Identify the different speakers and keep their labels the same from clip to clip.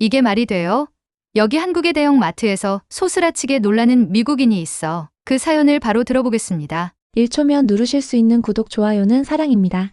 Speaker 1: 이게 말이 돼요? 여기 한국의 대형 마트에서 소스라치게 놀라는 미국인이 있어. 그 사연을 바로 들어보겠습니다.
Speaker 2: 1초면 누르실 수 있는 구독, 좋아요는 사랑입니다.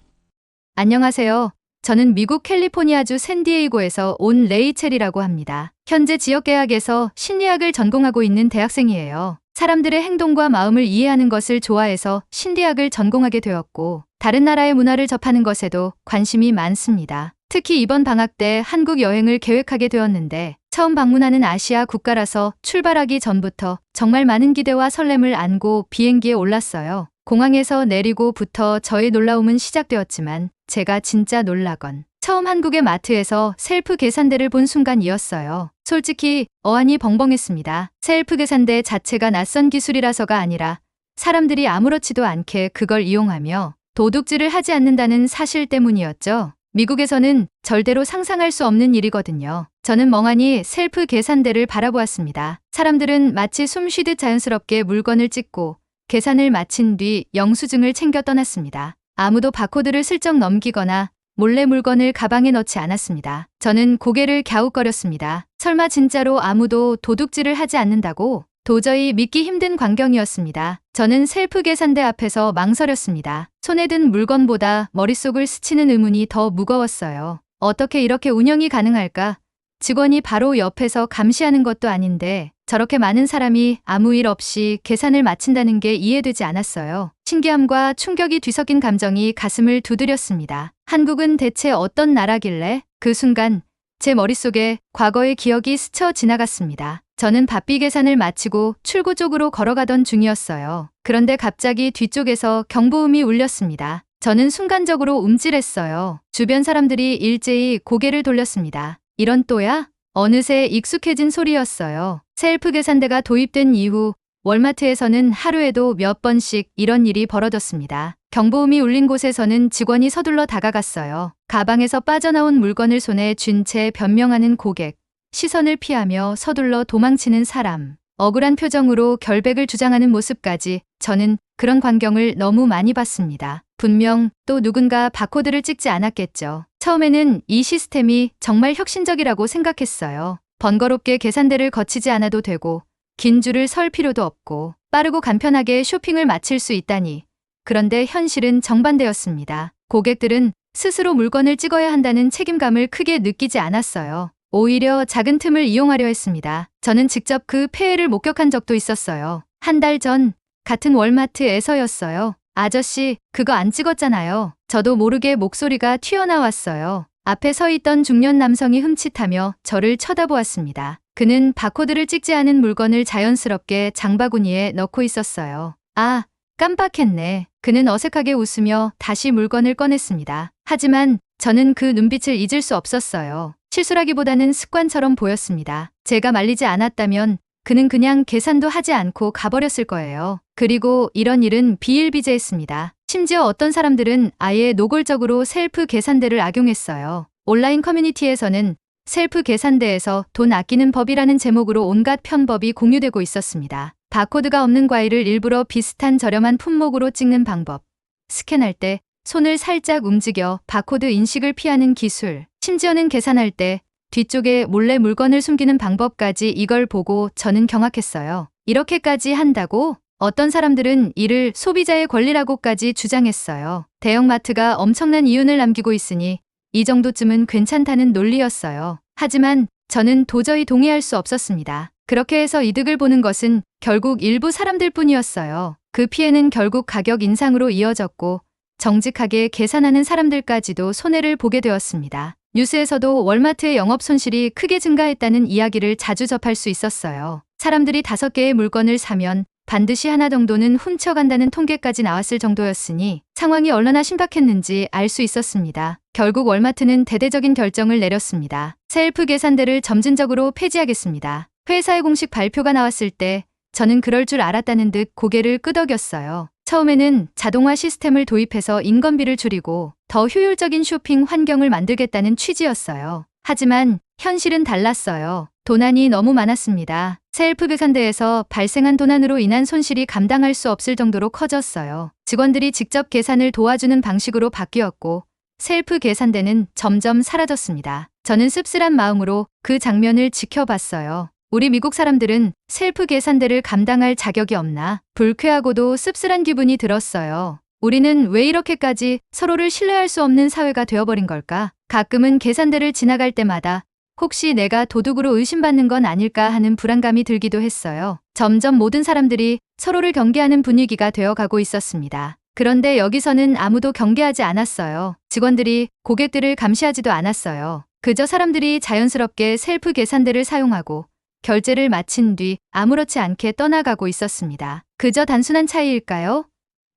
Speaker 1: 안녕하세요. 저는 미국 캘리포니아주 샌디에이고에서 온 레이첼이라고 합니다. 현재 지역대학에서 심리학을 전공하고 있는 대학생이에요. 사람들의 행동과 마음을 이해하는 것을 좋아해서 심리학을 전공하게 되었고, 다른 나라의 문화를 접하는 것에도 관심이 많습니다. 특히 이번 방학 때 한국 여행을 계획하게 되었는데, 처음 방문하는 아시아 국가라서 출발하기 전부터 정말 많은 기대와 설렘을 안고 비행기에 올랐어요. 공항에서 내리고부터 저의 놀라움은 시작되었지만 제가 진짜 놀라건 처음 한국의 마트에서 셀프 계산대를 본 순간이었어요. 솔직히 어안이 벙벙했습니다. 셀프 계산대 자체가 낯선 기술이라서가 아니라 사람들이 아무렇지도 않게 그걸 이용하며 도둑질을 하지 않는다는 사실 때문이었죠. 미국에서는 절대로 상상할 수 없는 일이거든요. 저는 멍하니 셀프 계산대를 바라보았습니다. 사람들은 마치 숨 쉬듯 자연스럽게 물건을 찍고 계산을 마친 뒤 영수증을 챙겨 떠났습니다. 아무도 바코드를 슬쩍 넘기거나 몰래 물건을 가방에 넣지 않았습니다. 저는 고개를 갸웃거렸습니다. 설마 진짜로 아무도 도둑질을 하지 않는다고? 도저히 믿기 힘든 광경이었습니다. 저는 셀프 계산대 앞에서 망설였습니다. 손에 든 물건보다 머릿속을 스치는 의문이 더 무거웠어요. 어떻게 이렇게 운영이 가능할까? 직원이 바로 옆에서 감시하는 것도 아닌데 저렇게 많은 사람이 아무 일 없이 계산을 마친다는 게 이해되지 않았어요. 신기함과 충격이 뒤섞인 감정이 가슴을 두드렸습니다. 한국은 대체 어떤 나라길래? 그 순간 제 머릿속에 과거의 기억이 스쳐 지나갔습니다. 저는 바삐 계산을 마치고 출구 쪽으로 걸어가던 중이었어요. 그런데 갑자기 뒤쪽에서 경보음이 울렸습니다. 저는 순간적으로 움찔했어요. 주변 사람들이 일제히 고개를 돌렸습니다. 이런 또야? 어느새 익숙해진 소리였어요. 셀프 계산대가 도입된 이후 월마트에서는 하루에도 몇 번씩 이런 일이 벌어졌습니다. 경보음이 울린 곳에서는 직원이 서둘러 다가갔어요. 가방에서 빠져나온 물건을 손에 쥔 채 변명하는 고객, 시선을 피하며 서둘러 도망치는 사람, 억울한 표정으로 결백을 주장하는 모습까지 저는 그런 광경을 너무 많이 봤습니다. 분명 또 누군가 바코드를 찍지 않았겠죠. 처음에는 이 시스템이 정말 혁신적이라고 생각했어요. 번거롭게 계산대를 거치지 않아도 되고 긴 줄을 설 필요도 없고 빠르고 간편하게 쇼핑을 마칠 수 있다니. 그런데 현실은 정반대였습니다. 고객들은 스스로 물건을 찍어야 한다는 책임감을 크게 느끼지 않았어요. 오히려 작은 틈을 이용하려 했습니다. 저는 직접 그 폐해를 목격한 적도 있었어요. 한 달 전 같은 월마트에서였어요. 아저씨, 그거 안 찍었잖아요. 저도 모르게 목소리가 튀어나왔어요. 앞에 서 있던 중년 남성이 흠칫하며 저를 쳐다보았습니다. 그는 바코드를 찍지 않은 물건을 자연스럽게 장바구니에 넣고 있었어요. 아, 깜빡했네. 그는 어색하게 웃으며 다시 물건을 꺼냈습니다. 하지만 저는 그 눈빛을 잊을 수 없었어요. 실수라기보다는 습관처럼 보였습니다. 제가 말리지 않았다면 그는 그냥 계산도 하지 않고 가버렸을 거예요. 그리고 이런 일은 비일비재했습니다. 심지어 어떤 사람들은 아예 노골적으로 셀프 계산대를 악용했어요. 온라인 커뮤니티에서는 셀프 계산대에서 돈 아끼는 법이라는 제목으로 온갖 편법이 공유되고 있었습니다. 바코드가 없는 과일을 일부러 비슷한 저렴한 품목으로 찍는 방법. 스캔할 때 손을 살짝 움직여 바코드 인식을 피하는 기술. 심지어는 계산할 때 뒤쪽에 몰래 물건을 숨기는 방법까지 이걸 보고 저는 경악했어요. 이렇게까지 한다고? 어떤 사람들은 이를 소비자의 권리라고까지 주장했어요. 대형마트가 엄청난 이윤을 남기고 있으니 이 정도쯤은 괜찮다는 논리였어요. 하지만 저는 도저히 동의할 수 없었습니다. 그렇게 해서 이득을 보는 것은 결국 일부 사람들 뿐이었어요. 그 피해는 결국 가격 인상으로 이어졌고 정직하게 계산하는 사람들까지도 손해를 보게 되었습니다. 뉴스에서도 월마트의 영업 손실이 크게 증가했다는 이야기를 자주 접할 수 있었어요. 사람들이 다섯 개의 물건을 사면 반드시 하나 정도는 훔쳐간다는 통계까지 나왔을 정도였으니 상황이 얼마나 심각했는지 알 수 있었습니다. 결국 월마트는 대대적인 결정을 내렸습니다. 셀프 계산대를 점진적으로 폐지하겠습니다. 회사의 공식 발표가 나왔을 때 저는 그럴 줄 알았다는 듯 고개를 끄덕였어요. 처음에는 자동화 시스템을 도입해서 인건비를 줄이고 더 효율적인 쇼핑 환경을 만들겠다는 취지였어요. 하지만 현실은 달랐어요. 도난이 너무 많았습니다. 셀프 계산대에서 발생한 도난으로 인한 손실이 감당할 수 없을 정도로 커졌어요. 직원들이 직접 계산을 도와주는 방식으로 바뀌었고 셀프 계산대는 점점 사라졌습니다. 저는 씁쓸한 마음으로 그 장면을 지켜봤어요. 우리 미국 사람들은 셀프 계산대를 감당할 자격이 없나 불쾌하고도 씁쓸한 기분이 들었어요. 우리는 왜 이렇게까지 서로를 신뢰할 수 없는 사회가 되어버린 걸까? 가끔은 계산대를 지나갈 때마다 혹시 내가 도둑으로 의심받는 건 아닐까 하는 불안감이 들기도 했어요. 점점 모든 사람들이 서로를 경계하는 분위기가 되어가고 있었습니다. 그런데 여기서는 아무도 경계하지 않았어요. 직원들이 고객들을 감시하지도 않았어요. 그저 사람들이 자연스럽게 셀프 계산대를 사용하고 결제를 마친 뒤 아무렇지 않게 떠나가고 있었습니다. 그저 단순한 차이일까요?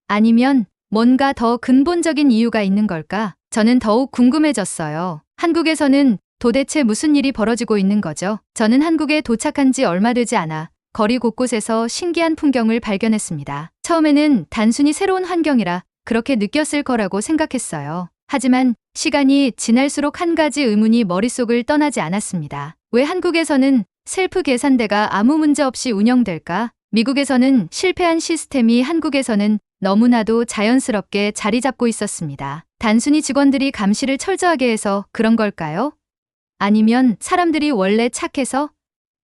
Speaker 1: 아니면 뭔가 더 근본적인 이유가 있는 걸까? 저는 더욱 궁금해졌어요. 한국에서는 도대체 무슨 일이 벌어지고 있는 거죠? 저는 한국에 도착한 지 얼마 되지 않아 거리 곳곳에서 신기한 풍경을 발견했습니다. 처음에는 단순히 새로운 환경이라 그렇게 느꼈을 거라고 생각했어요. 하지만 시간이 지날수록 한 가지 의문이 머릿속을 떠나지 않았습니다. 왜 한국에서는 셀프 계산대가 아무 문제 없이 운영될까? 미국에서는 실패한 시스템이 한국에서는 너무나도 자연스럽게 자리 잡고 있었습니다. 단순히 직원들이 감시를 철저하게 해서 그런 걸까요? 아니면 사람들이 원래 착해서?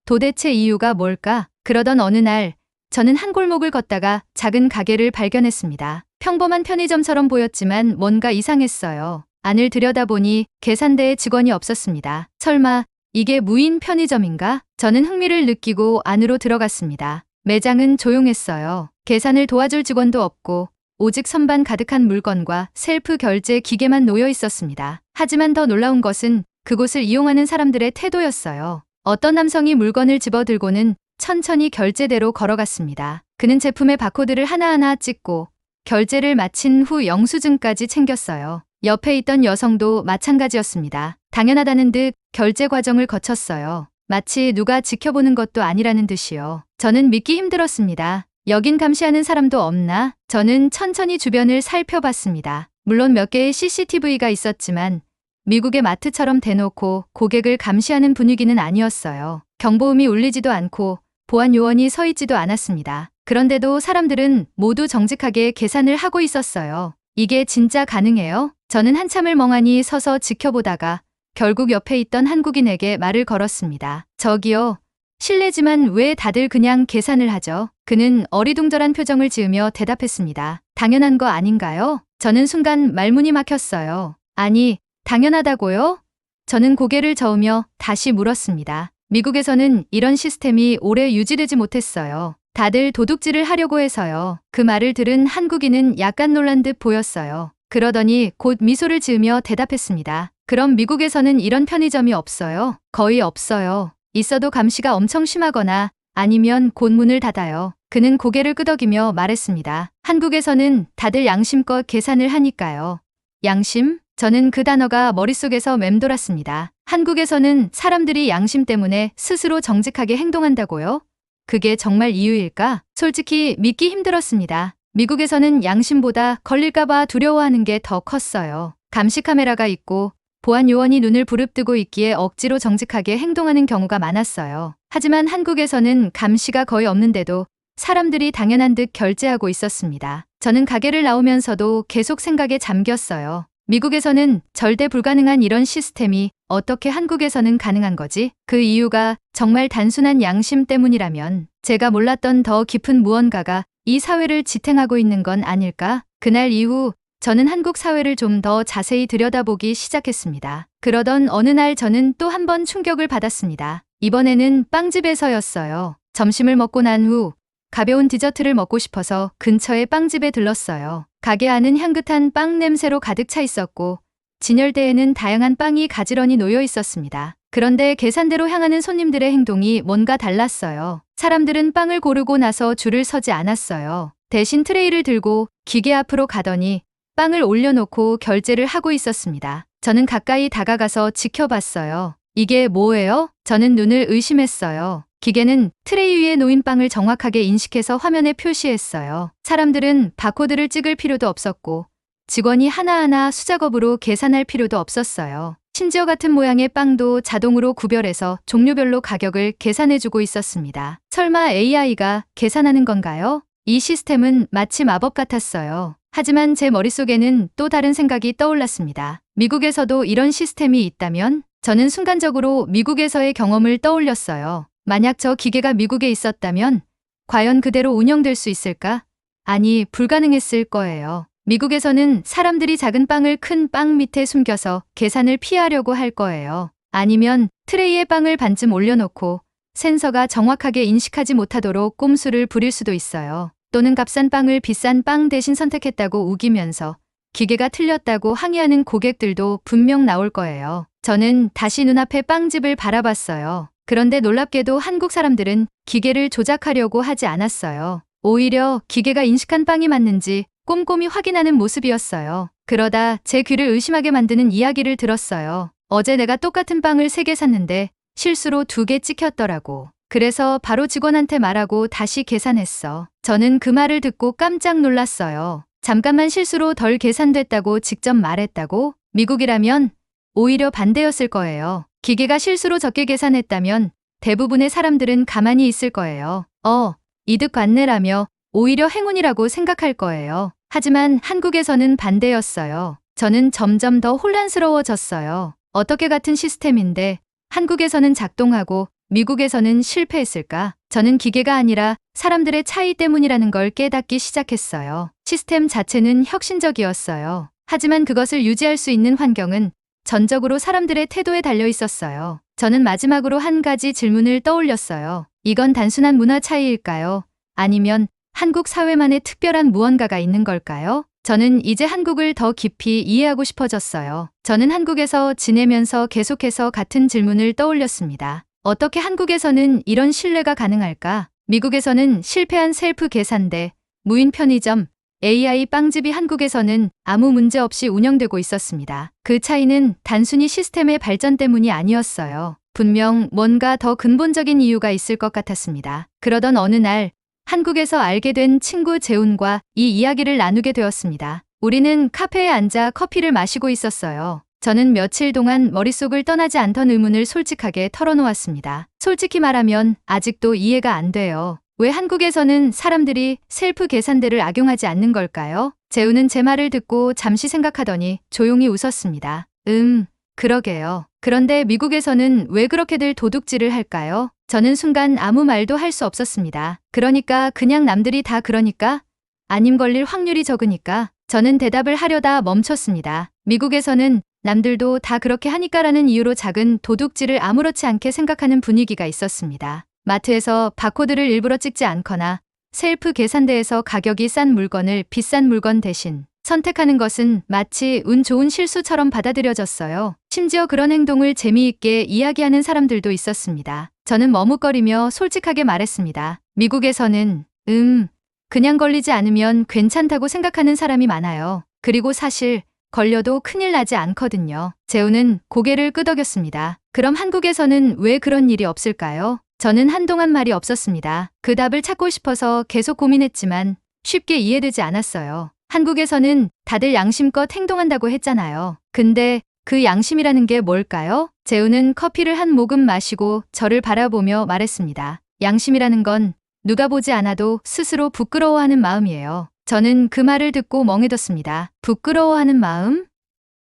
Speaker 1: 도대체 이유가 뭘까? 그러던 어느 날, 저는 한 골목을 걷다가 작은 가게를 발견했습니다. 평범한 편의점처럼 보였지만 뭔가 이상했어요. 안을 들여다보니 계산대에 직원이 없었습니다. 설마 이게 무인 편의점인가? 저는 흥미를 느끼고 안으로 들어갔습니다. 매장은 조용했어요. 계산을 도와줄 직원도 없고 오직 선반 가득한 물건과 셀프 결제 기계만 놓여 있었습니다. 하지만 더 놀라운 것은 그곳을 이용하는 사람들의 태도였어요. 어떤 남성이 물건을 집어들고는 천천히 결제대로 걸어갔습니다. 그는 제품의 바코드를 하나하나 찍고 결제를 마친 후 영수증까지 챙겼어요. 옆에 있던 여성도 마찬가지였습니다. 당연하다는 듯 결제 과정을 거쳤어요. 마치 누가 지켜보는 것도 아니라는 듯이요. 저는 믿기 힘들었습니다. 여긴 감시하는 사람도 없나? 저는 천천히 주변을 살펴봤습니다. 물론 몇 개의 CCTV가 있었지만 미국의 마트처럼 대놓고 고객을 감시하는 분위기는 아니었어요. 경보음이 울리지도 않고 보안 요원이 서 있지도 않았습니다. 그런데도 사람들은 모두 정직하게 계산을 하고 있었어요. 이게 진짜 가능해요? 저는 한참을 멍하니 서서 지켜보다가 결국 옆에 있던 한국인에게 말을 걸었습니다. 저기요. 실례지만 왜 다들 그냥 계산을 하죠? 그는 어리둥절한 표정을 지으며 대답했습니다. 당연한 거 아닌가요? 저는 순간 말문이 막혔어요. 아니, 당연하다고요? 저는 고개를 저으며 다시 물었습니다. 미국에서는 이런 시스템이 오래 유지되지 못했어요. 다들 도둑질을 하려고 해서요. 그 말을 들은 한국인은 약간 놀란 듯 보였어요. 그러더니 곧 미소를 지으며 대답했습니다. 그럼 미국에서는 이런 편의점이 없어요? 거의 없어요. 있어도 감시가 엄청 심하거나 아니면 곧 문을 닫아요. 그는 고개를 끄덕이며 말했습니다. 한국에서는 다들 양심껏 계산을 하니까요. 양심? 저는 그 단어가 머릿속에서 맴돌았습니다. 한국에서는 사람들이 양심 때문에 스스로 정직하게 행동한다고요? 그게 정말 이유일까? 솔직히 믿기 힘들었습니다. 미국에서는 양심보다 걸릴까봐 두려워하는 게 더 컸어요. 감시 카메라가 있고 보안 요원이 눈을 부릅뜨고 있기에 억지로 정직하게 행동하는 경우가 많았어요. 하지만 한국에서는 감시가 거의 없는데도 사람들이 당연한 듯 결제하고 있었습니다. 저는 가게를 나오면서도 계속 생각에 잠겼어요. 미국에서는 절대 불가능한 이런 시스템이 어떻게 한국에서는 가능한 거지? 그 이유가 정말 단순한 양심 때문이라면 제가 몰랐던 더 깊은 무언가가 이 사회를 지탱하고 있는 건 아닐까? 그날 이후 저는 한국 사회를 좀 더 자세히 들여다보기 시작했습니다. 그러던 어느 날 저는 또 한 번 충격을 받았습니다. 이번에는 빵집에서였어요. 점심을 먹고 난 후 가벼운 디저트를 먹고 싶어서 근처의 빵집에 들렀어요. 가게 안은 향긋한 빵 냄새로 가득 차 있었고 진열대에는 다양한 빵이 가지런히 놓여 있었습니다. 그런데 계산대로 향하는 손님들의 행동이 뭔가 달랐어요. 사람들은 빵을 고르고 나서 줄을 서지 않았어요. 대신 트레이를 들고 기계 앞으로 가더니 빵을 올려놓고 결제를 하고 있었습니다. 저는 가까이 다가가서 지켜봤어요. 이게 뭐예요? 저는 눈을 의심했어요. 기계는 트레이 위에 놓인 빵을 정확하게 인식해서 화면에 표시했어요. 사람들은 바코드를 찍을 필요도 없었고 직원이 하나하나 수작업으로 계산할 필요도 없었어요. 심지어 같은 모양의 빵도 자동으로 구별해서 종류별로 가격을 계산해주고 있었습니다. 설마 AI가 계산하는 건가요? 이 시스템은 마치 마법 같았어요. 하지만 제 머릿속에는 또 다른 생각이 떠올랐습니다. 미국에서도 이런 시스템이 있다면 저는 순간적으로 미국에서의 경험을 떠올렸어요. 만약 저 기계가 미국에 있었다면 과연 그대로 운영될 수 있을까? 아니, 불가능했을 거예요. 미국에서는 사람들이 작은 빵을 큰 빵 밑에 숨겨서 계산을 피하려고 할 거예요. 아니면 트레이에 빵을 반쯤 올려놓고 센서가 정확하게 인식하지 못하도록 꼼수를 부릴 수도 있어요. 또는 값싼 빵을 비싼 빵 대신 선택했다고 우기면서 기계가 틀렸다고 항의하는 고객들도 분명 나올 거예요. 저는 다시 눈앞에 빵집을 바라봤어요. 그런데 놀랍게도 한국 사람들은 기계를 조작하려고 하지 않았어요. 오히려 기계가 인식한 빵이 맞는지 꼼꼼히 확인하는 모습이었어요. 그러다 제 귀를 의심하게 만드는 이야기를 들었어요. 어제 내가 똑같은 빵을 3개 샀는데 실수로 2개 찍혔더라고. 그래서 바로 직원한테 말하고 다시 계산했어. 저는 그 말을 듣고 깜짝 놀랐어요. 잠깐만 실수로 덜 계산됐다고 직접 말했다고? 미국이라면 오히려 반대였을 거예요. 기계가 실수로 적게 계산했다면 대부분의 사람들은 가만히 있을 거예요. 어, 이득 봤네라며 오히려 행운이라고 생각할 거예요. 하지만 한국에서는 반대였어요. 저는 점점 더 혼란스러워졌어요. 어떻게 같은 시스템인데 한국에서는 작동하고 미국에서는 실패했을까? 저는 기계가 아니라 사람들의 차이 때문이라는 걸 깨닫기 시작했어요. 시스템 자체는 혁신적이었어요. 하지만 그것을 유지할 수 있는 환경은 전적으로 사람들의 태도에 달려 있었어요. 저는 마지막으로 한 가지 질문을 떠올렸어요. 이건 단순한 문화 차이일까요? 아니면 한국 사회만의 특별한 무언가가 있는 걸까요? 저는 이제 한국을 더 깊이 이해하고 싶어졌어요. 저는 한국에서 지내면서 계속해서 같은 질문을 떠올렸습니다. 어떻게 한국에서는 이런 신뢰가 가능할까? 미국에서는 실패한 셀프 계산대, 무인 편의점, AI 빵집이 한국에서는 아무 문제 없이 운영되고 있었습니다. 그 차이는 단순히 시스템의 발전 때문이 아니었어요. 분명 뭔가 더 근본적인 이유가 있을 것 같았습니다. 그러던 어느 날 한국에서 알게 된 친구 재훈과 이 이야기를 나누게 되었습니다. 우리는 카페에 앉아 커피를 마시고 있었어요. 저는 며칠 동안 머릿속을 떠나지 않던 의문을 솔직하게 털어놓았습니다. 솔직히 말하면 아직도 이해가 안 돼요. 왜 한국에서는 사람들이 셀프 계산대를 악용하지 않는 걸까요? 재우는 제 말을 듣고 잠시 생각하더니 조용히 웃었습니다. 음, 그러게요. 그런데 미국에서는 왜 그렇게들 도둑질을 할까요? 저는 순간 아무 말도 할 수 없었습니다. 그러니까 그냥 남들이 다 그러니까? 아님 걸릴 확률이 적으니까? 저는 대답을 하려다 멈췄습니다. 미국에서는 남들도 다 그렇게 하니까라는 이유로 작은 도둑질을 아무렇지 않게 생각하는 분위기가 있었습니다. 마트에서 바코드를 일부러 찍지 않거나 셀프 계산대에서 가격이 싼 물건을 비싼 물건 대신 선택하는 것은 마치 운 좋은 실수처럼 받아들여졌어요. 심지어 그런 행동을 재미있게 이야기하는 사람들도 있었습니다. 저는 머뭇거리며 솔직하게 말했습니다. 미국에서는 음, 그냥 걸리지 않으면 괜찮다고 생각하는 사람이 많아요. 그리고 사실 걸려도 큰일 나지 않거든요. 재우는 고개를 끄덕였습니다. 그럼 한국에서는 왜 그런 일이 없을까요? 저는 한동안 말이 없었습니다. 그 답을 찾고 싶어서 계속 고민했지만 쉽게 이해되지 않았어요. 한국에서는 다들 양심껏 행동한다고 했잖아요. 근데 그 양심이라는 게 뭘까요? 재우는 커피를 한 모금 마시고 저를 바라보며 말했습니다. 양심이라는 건 누가 보지 않아도 스스로 부끄러워하는 마음이에요. 저는 그 말을 듣고 멍해뒀습니다. 부끄러워하는 마음?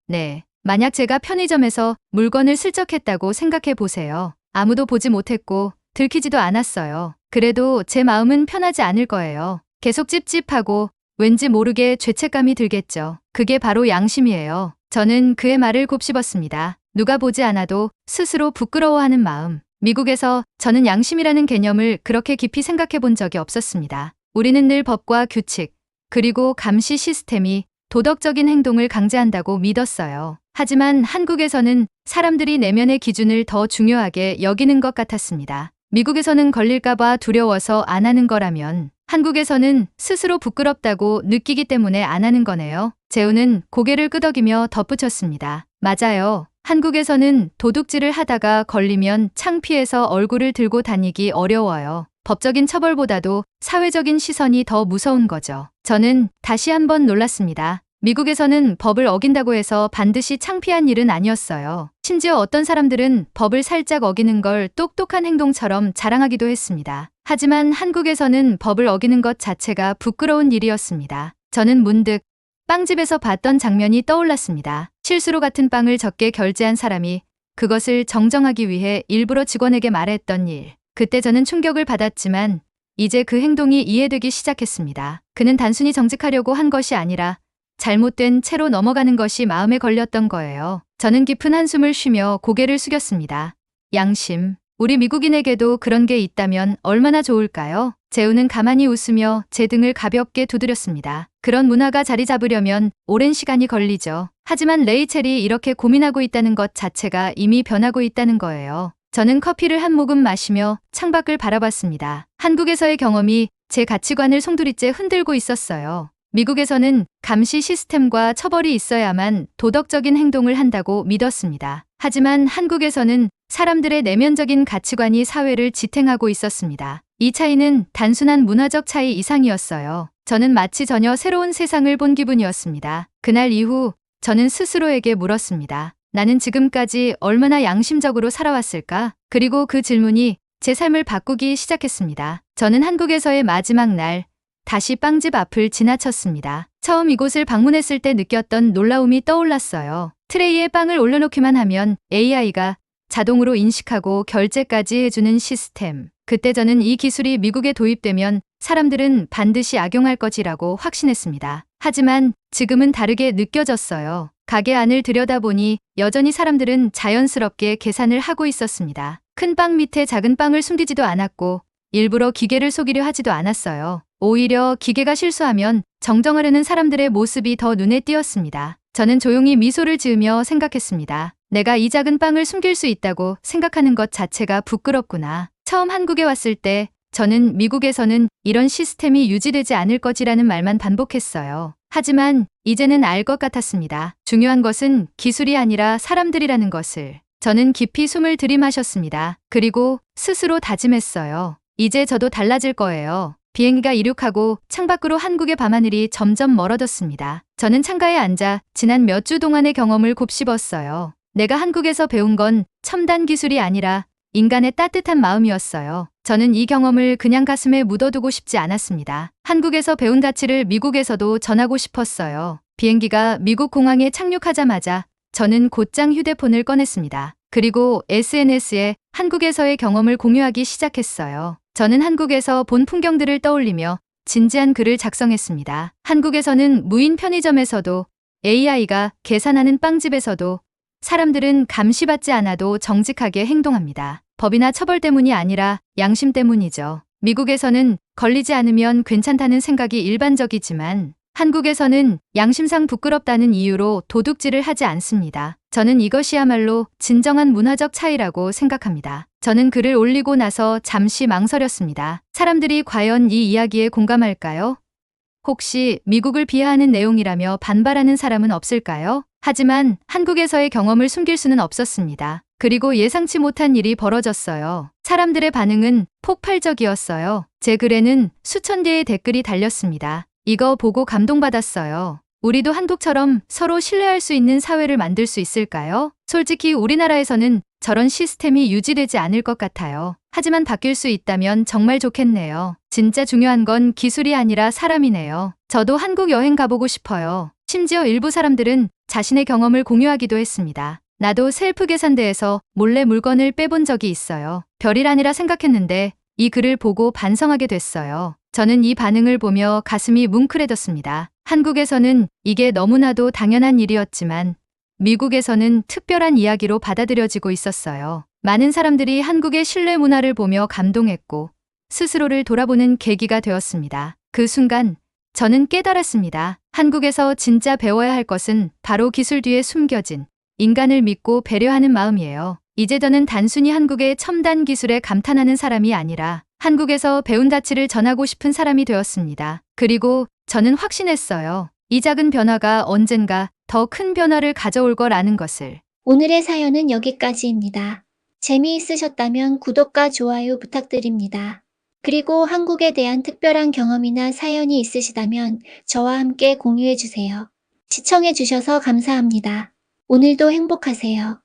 Speaker 1: 네. 만약 제가 편의점에서 물건을 슬쩍 했다고 생각해 보세요. 아무도 보지 못했고 들키지도 않았어요. 그래도 제 마음은 편하지 않을 거예요. 계속 찝찝하고 왠지 모르게 죄책감이 들겠죠. 그게 바로 양심이에요. 저는 그의 말을 곱씹었습니다. 누가 보지 않아도 스스로 부끄러워하는 마음. 미국에서 저는 양심이라는 개념을 그렇게 깊이 생각해 본 적이 없었습니다. 우리는 늘 법과 규칙, 그리고 감시 시스템이 도덕적인 행동을 강제한다고 믿었어요. 하지만 한국에서는 사람들이 내면의 기준을 더 중요하게 여기는 것 같았습니다. 미국에서는 걸릴까봐 두려워서 안 하는 거라면 한국에서는 스스로 부끄럽다고 느끼기 때문에 안 하는 거네요. 재우는 고개를 끄덕이며 덧붙였습니다. 맞아요. 한국에서는 도둑질을 하다가 걸리면 창피해서 얼굴을 들고 다니기 어려워요. 법적인 처벌보다도 사회적인 시선이 더 무서운 거죠. 저는 다시 한번 놀랐습니다. 미국에서는 법을 어긴다고 해서 반드시 창피한 일은 아니었어요. 심지어 어떤 사람들은 법을 살짝 어기는 걸 똑똑한 행동처럼 자랑하기도 했습니다. 하지만 한국에서는 법을 어기는 것 자체가 부끄러운 일이었습니다. 저는 문득 빵집에서 봤던 장면이 떠올랐습니다. 실수로 같은 빵을 적게 결제한 사람이 그것을 정정하기 위해 일부러 직원에게 말했던 일. 그때 저는 충격을 받았지만 이제 그 행동이 이해되기 시작했습니다. 그는 단순히 정직하려고 한 것이 아니라 잘못된 채로 넘어가는 것이 마음에 걸렸던 거예요. 저는 깊은 한숨을 쉬며 고개를 숙였습니다. 양심. 우리 미국인에게도 그런 게 있다면 얼마나 좋을까요? 재우는 가만히 웃으며 제 등을 가볍게 두드렸습니다. 그런 문화가 자리 잡으려면 오랜 시간이 걸리죠. 하지만 레이첼이 이렇게 고민하고 있다는 것 자체가 이미 변하고 있다는 거예요. 저는 커피를 한 모금 마시며 창밖을 바라봤습니다. 한국에서의 경험이 제 가치관을 송두리째 흔들고 있었어요. 미국에서는 감시 시스템과 처벌이 있어야만 도덕적인 행동을 한다고 믿었습니다. 하지만 한국에서는 사람들의 내면적인 가치관이 사회를 지탱하고 있었습니다. 이 차이는 단순한 문화적 차이 이상이었어요. 저는 마치 전혀 새로운 세상을 본 기분이었습니다. 그날 이후 저는 스스로에게 물었습니다. 나는 지금까지 얼마나 양심적으로 살아왔을까? 그리고 그 질문이 제 삶을 바꾸기 시작했습니다. 저는 한국에서의 마지막 날, 다시 빵집 앞을 지나쳤습니다. 처음 이곳을 방문했을 때 느꼈던 놀라움이 떠올랐어요. 트레이에 빵을 올려놓기만 하면 AI가 자동으로 인식하고 결제까지 해주는 시스템. 그때 저는 이 기술이 미국에 도입되면 사람들은 반드시 악용할 것이라고 확신했습니다. 하지만 지금은 다르게 느껴졌어요. 가게 안을 들여다보니 여전히 사람들은 자연스럽게 계산을 하고 있었습니다. 큰 빵 밑에 작은 빵을 숨기지도 않았고 일부러 기계를 속이려 하지도 않았어요. 오히려 기계가 실수하면 정정하려는 사람들의 모습이 더 눈에 띄었습니다. 저는 조용히 미소를 지으며 생각했습니다. 내가 이 작은 빵을 숨길 수 있다고 생각하는 것 자체가 부끄럽구나. 처음 한국에 왔을 때 저는 미국에서는 이런 시스템이 유지되지 않을 거지라는 말만 반복했어요. 하지만 이제는 알 것 같았습니다. 중요한 것은 기술이 아니라 사람들이라는 것을. 저는 깊이 숨을 들이마셨습니다. 그리고 스스로 다짐했어요. 이제 저도 달라질 거예요. 비행기가 이륙하고 창밖으로 한국의 밤하늘이 점점 멀어졌습니다. 저는 창가에 앉아 지난 몇 주 동안의 경험을 곱씹었어요. 내가 한국에서 배운 건 첨단 기술이 아니라 인간의 따뜻한 마음이었어요. 저는 이 경험을 그냥 가슴에 묻어두고 싶지 않았습니다. 한국에서 배운 가치를 미국에서도 전하고 싶었어요. 비행기가 미국 공항에 착륙하자마자 저는 곧장 휴대폰을 꺼냈습니다. 그리고 SNS에 한국에서의 경험을 공유하기 시작했어요. 저는 한국에서 본 풍경들을 떠올리며 진지한 글을 작성했습니다. 한국에서는 무인 편의점에서도 AI가 계산하는 빵집에서도 사람들은 감시받지 않아도 정직하게 행동합니다. 법이나 처벌 때문이 아니라 양심 때문이죠. 미국에서는 걸리지 않으면 괜찮다는 생각이 일반적이지만 한국에서는 양심상 부끄럽다는 이유로 도둑질을 하지 않습니다. 저는 이것이야말로 진정한 문화적 차이라고 생각합니다. 저는 글을 올리고 나서 잠시 망설였습니다. 사람들이 과연 이 이야기에 공감할까요? 혹시 미국을 비하하는 내용이라며 반발하는 사람은 없을까요? 하지만 한국에서의 경험을 숨길 수는 없었습니다. 그리고 예상치 못한 일이 벌어졌어요. 사람들의 반응은 폭발적이었어요. 제 글에는 수천 개의 댓글이 달렸습니다. 이거 보고 감동받았어요. 우리도 한국처럼 서로 신뢰할 수 있는 사회를 만들 수 있을까요? 솔직히 우리나라에서는 저런 시스템이 유지되지 않을 것 같아요. 하지만 바뀔 수 있다면 정말 좋겠네요. 진짜 중요한 건 기술이 아니라 사람이네요. 저도 한국 여행 가보고 싶어요. 심지어 일부 사람들은 자신의 경험을 공유하기도 했습니다. 나도 셀프 계산대에서 몰래 물건을 빼본 적이 있어요. 별일 아니라 생각했는데 이 글을 보고 반성하게 됐어요. 저는 이 반응을 보며 가슴이 뭉클해졌습니다. 한국에서는 이게 너무나도 당연한 일이었지만 미국에서는 특별한 이야기로 받아들여지고 있었어요. 많은 사람들이 한국의 신뢰 문화를 보며 감동했고 스스로를 돌아보는 계기가 되었습니다. 그 순간 저는 깨달았습니다. 한국에서 진짜 배워야 할 것은 바로 기술 뒤에 숨겨진 인간을 믿고 배려하는 마음이에요. 이제 저는 단순히 한국의 첨단 기술에 감탄하는 사람이 아니라 한국에서 배운 가치를 전하고 싶은 사람이 되었습니다. 그리고 저는 확신했어요. 이 작은 변화가 언젠가 더 큰 변화를 가져올 거라는 것을.
Speaker 3: 오늘의 사연은 여기까지입니다. 재미있으셨다면 구독과 좋아요 부탁드립니다. 그리고 한국에 대한 특별한 경험이나 사연이 있으시다면 저와 함께 공유해 주세요. 시청해 주셔서 감사합니다. 오늘도 행복하세요.